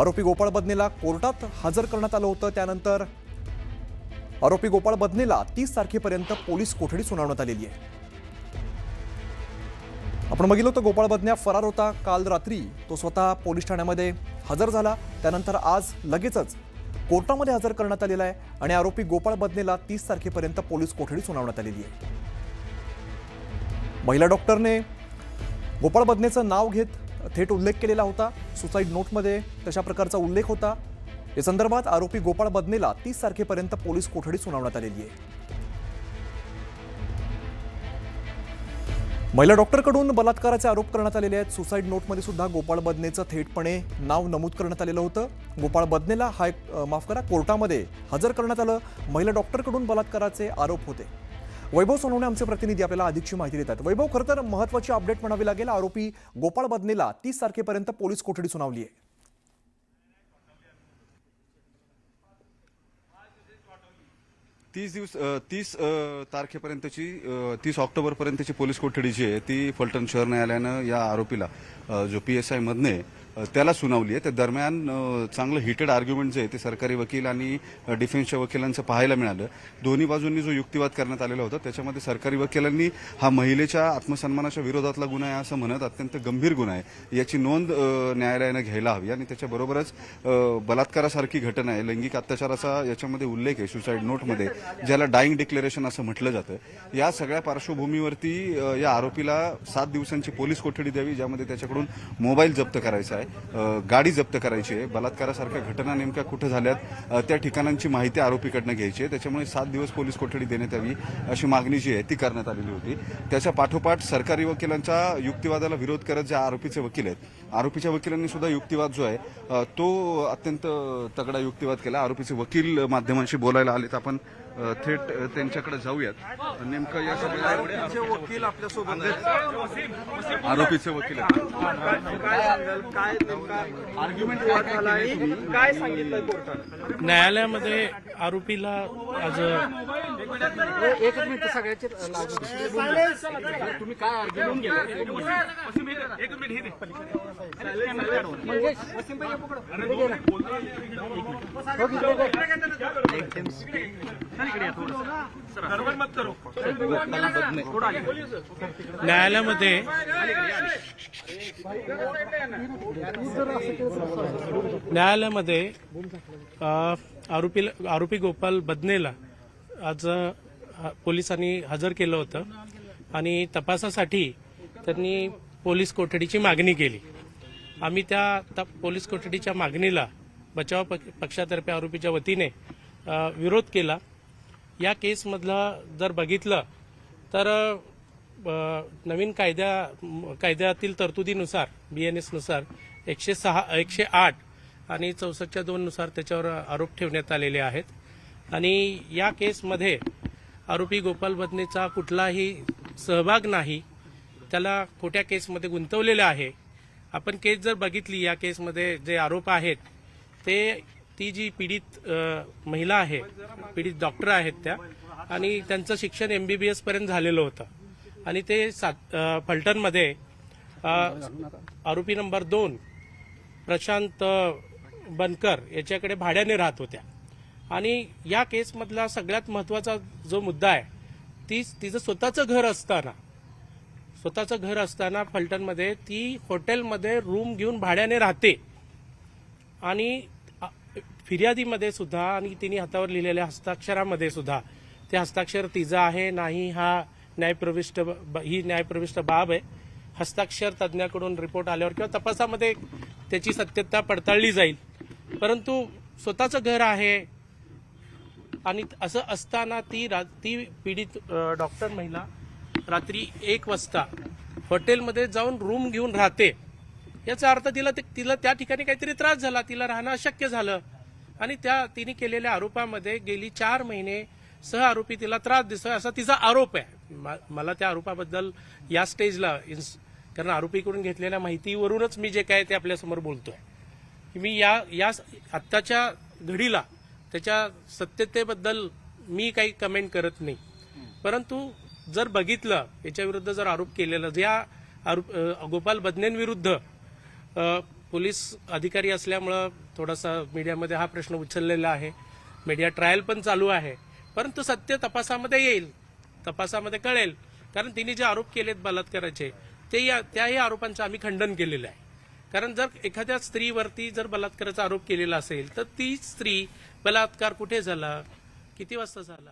आरोपी गोपाळ बदनेला कोर्टात हजर करण्यात आलं होतं. त्यानंतर आरोपी गोपाळ बदनेला तीस तारखेपर्यंत पोलीस कोठडी सुनावण्यात आलेली आहे. आपण बघितलं होतं गोपाळ बदन्या फरार होता. काल रात्री तो स्वतः पोलीस ठाण्यामध्ये हजर झाला. त्यानंतर आज लगेचच कोर्टामध्ये हजर करण्यात आलेला आहे आणि आरोपी गोपाळ बदनेला तीस तारखेपर्यंत पोलीस कोठडी सुनावण्यात आलेली आहे. महिला डॉक्टरने गोपाळ बदनेचं नाव घेत थेट उल्लेख केलेला होता. सुसाईड नोटमध्ये तशा प्रकारचा उल्लेख होता. या संदर्भात आरोपी गोपाळ बदनेला तीस तारखेपर्यंत पोलीस कोठडी सुनावण्यात आलेली आहे. महिला डॉक्टरकडून बलात्काराचे आरोप करण्यात आलेले आहेत. सुसाईड नोटमध्ये सुद्धा गोपाळ बदनेचं थेटपणे नाव नमूद करण्यात आलेलं होतं. गोपाळ बदनेला हाय माफ करा कोर्टामध्ये हजर करण्यात आलं. महिला डॉक्टरकडून बलात्काराचे आरोप होते. वैभव सोनवणे आमचे प्रतिनिधी आपल्याला अधिकची माहिती देतात. वैभव खरं तर महत्वाची अपडेट म्हणावी लागेल. आरोपी गोपाळ बदनेला तीस तारखेपर्यंत पोलीस कोठडी सुनावली आहे. तीस दिवस तीस तारखेपर्यंतची तीस ऑक्टोबरपर्यंतची पोलीस कोठडी जी आहे ती फलटण शहर न्यायालयानं या आरोपीला जो पी एस आय मधने त्याला सुनावली आहे. त्या दरम्यान चांगलं हिटेड आर्ग्युमेंट जे आहे ते सरकारी वकील आणि डिफेन्सच्या वकिलांचं पाहायला मिळालं. दोन्ही बाजूंनी जो युक्तिवाद करण्यात आलेला होता त्याच्यामध्ये सरकारी वकिलांनी हा महिलेच्या आत्मसन्मानाच्या विरोधातला गुन्हा आहे असं म्हणत अत्यंत गंभीर गुन्हा आहे. याची नोंद न्यायालयानं घ्यायला हवी आणि त्याच्याबरोबरच बलात्कारासारखी घटना आहे. लैंगिक अत्याचाराचा याच्यामध्ये उल्लेख आहे सुसाईड नोटमध्ये ज्याला डाईंग डिक्लेरेशन असं म्हटलं जातं. या सगळ्या पार्श्वभूमीवरती या आरोपीला सात दिवसांची पोलीस कोठडी द्यावी ज्यामध्ये त्याच्याकडून मोबाईल जप्त करायचा आहे. आहे. गाडी जप्त करायची आहे. बलात्कारासारख्या घटना नेमक्या कुठं झाल्यात त्या ठिकाणांची माहिती आरोपीकडनं घ्यायची आहे. त्याच्यामुळे सात दिवस पोलीस कोठडी देण्यात यावी अशी मागणी जी आहे ती करण्यात आलेली होती. त्याच्या पाठोपाठ सरकारी वकिलांच्या युक्तिवादाला विरोध करत जे आरोपीचे वकील आहेत आरोपीच्या वकिलांनी सुद्धा युक्तिवाद जो आहे तो अत्यंत तगडा युक्तिवाद केला. आरोपीचे वकील माध्यमांशी बोलायला आलेत. आपण थेट त्यांच्याकडे जाऊयात. नेमकं या सगळ्या वकील आपल्यासोबत आरोपीचे वकील आहेत. काय सांगितलं कोर्टानं न्यायालयामध्ये आरोपीला आज एक मिनिट सगळ्याचे तुम्ही काय आर्ग्युमेंट केलं न्यायालयामध्ये न्यायालयामध्ये आरोपी आरोपी गोपाल बदनेला आज पोलिसांनी हजर केलं होतं आणि तपासासाठी त्यांनी पोलीस कोठडीची मागणी केली. आम्ही त्या त- पोलीस कोठडीच्या मागणीला बचाव पक्षातर्फे आरोपीच्या वतीने विरोध केला. या केसमधलं जर बघितलं तर नवीन कायद्या कायद्यातील तरतुदीनुसार बी एन एसनुसार एकशे सहा एकशे आठ आणि चौसष्टच्या दोननुसार त्याच्यावर आरोप ठेवण्यात आलेले आहेत. आणि या केसमध्ये आरोपी गोपाल बदनेचा कुठलाही सहभाग नाही. त्याला खोट्या केसमध्ये गुंतवलेलं आहे. आपण केस जर बघितली या केसमध्ये जे आरोप आहेत ते ती जी पीडित महिला आहे पीडित डॉक्टर आहेत त्या आणि त्यांचं शिक्षण एमबीबीएस पर्यंत झालेलं होतं. आणि ते सात फलटणमध्ये आरोपी नंबर दोन प्रशांत बनकर याच्याकडे भाड्याने राहत होत्या. आणि या केसमधला सगळ्यात महत्त्वाचा जो मुद्दा आहे ती तिचं स्वतःचं घर असताना स्वतःचं घर असताना फलटणमध्ये ती हॉटेलमध्ये रूम घेऊन भाड्याने राहते. आणि फिर्यादीमध्ये सुद्धा आणि तिने हातावर लिहिलेल्या हस्ताक्षरामध्ये सुद्धा ते हस्ताक्षर तिचं आहे नाही हा न्यायप्रविष्ट ब- ही न्यायप्रविष्ट बाब आहे. हस्ताक्षर तज्ज्ञाकडून रिपोर्ट आल्यावर किंवा तपासामध्ये त्याची सत्यता पडताळली जाईल. परंतु स्वतःचं घर आहे आणि असं असताना ती रा- ती पीडित डॉक्टर महिला रात्री एक वाजता हॉटेलमध्ये जाऊन रूम घेऊन राहते. याचा अर्थ तिला ते- तिला त्या ठिकाणी काहीतरी त्रास झाला. तिला राहणं अशक्य झालं. आणि त्या तिने केलेल्या आरोपामध्ये गेली चार महिने सह आरोपी तिला त्रास दिसतोय असा तिचा आरोप आहे. मला त्या आरोपाबद्दल या स्टेजला इन्स- कारण आरोपीकडून घेतलेल्या माहितीवरूनच मी जे काय ते आपल्यासमोर बोलतोय. की मी या या आत्ताच्या घडीला त्याच्या सत्यतेबद्दल मी काही कमेंट करत नाही. परंतु जर बघितलं याच्याविरुद्ध जर आरोप केलेला ज्या आरोप गोपाल बदनेंविरुद्ध पोलीस अधिकारी असल्यामुळं थोडासा मीडियामध्ये हा प्रश्न उचललेला आहे. मीडिया ट्रायल पण चालू आहे. परंतु सत्य तपासामध्ये येईल. तपासामध्ये कळेल. कारण तिने जे आरोप केलेत बलात्काराचे ते या त्याही आरोपांचं आम्ही खंडन केलेलं आहे. कारण जर एखाद्या स्त्रीवरती जर बलात्काराचा आरोप केलेला असेल तर ती स्त्री बलात्कार कुठे झाला? किती वाजता झाला?